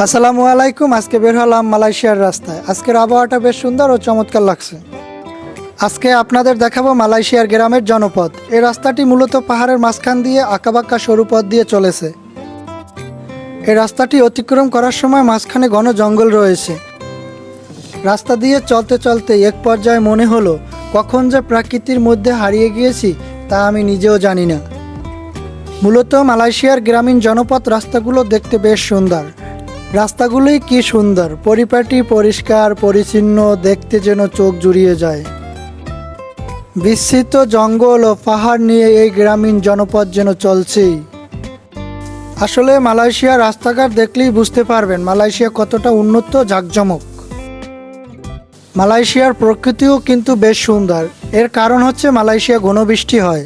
আসসালামু আলাইকুম, আজকে বের হলাম মালয়েশিয়ার রাস্তায়। আজকের আবহাওয়াটা বেশ সুন্দর ও চমৎকার লাগছে। আজকে আপনাদের দেখাবো মালয়েশিয়ার গ্রামের জনপদ। এই রাস্তাটি মূলত পাহাড়ের মাঝখান দিয়ে আঁকাবাঁকা সরু পথ দিয়ে চলেছে। এই রাস্তাটি অতিক্রম করার সময় মাঝখানে ঘন জঙ্গল রয়েছে। রাস্তা দিয়ে চলতে চলতে এক পর্যায়ে মনে হলো, কখন যে প্রকৃতির মধ্যে হারিয়ে গিয়েছি তা আমি নিজেও জানি না। মূলত মালয়েশিয়ার গ্রামীণ জনপথ রাস্তাগুলো দেখতে বেশ সুন্দর। রাস্তাগুলোই কি সুন্দর, পরিপাটি, পরিষ্কার, পরিচ্ছন্ন, দেখতে যেন চোখ জুড়িয়ে যায়। বিস্তৃত জঙ্গল ও পাহাড় নিয়ে এই গ্রামীণ জনপদ যেন চলছেই। আসলে মালয়েশিয়ার রাস্তাঘাট দেখলেই বুঝতে পারবেন মালয়েশিয়া কতটা উন্নত, জাঁকজমক। মালয়েশিয়ার প্রকৃতিও কিন্তু বেশ সুন্দর, এর কারণ হচ্ছে মালয়েশিয়া ঘনবৃষ্টি হয়।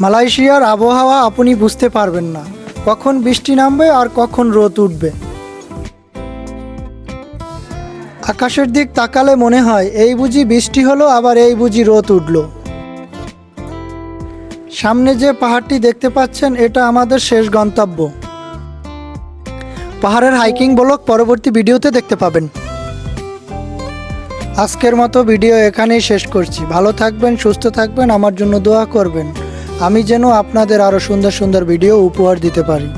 মালয়েশিয়ার আবহাওয়া আপনি বুঝতে পারবেন না। কখন বৃষ্টি নামবে আর কখন রোদ উঠবে। আকাশের দিক তাকালে মনে হয়, এই বুঝি বৃষ্টি হলো, আবার এই বুঝি রোদ উঠল। সামনে যে পাহাড়টি দেখতে পাচ্ছেন, এটা আমাদের শেষ গন্তব্য। পাহাড়ের হাইকিং ব্লক পরবর্তী ভিডিওতে দেখতে পাবেন। আজকের মতো ভিডিও এখানেই শেষ করছি। ভালো থাকবেন, সুস্থ থাকবেন, আমার জন্য দোয়া করবেন। আমি যেন আপনাদের আরও সুন্দর সুন্দর ভিডিও উপহার দিতে পারি।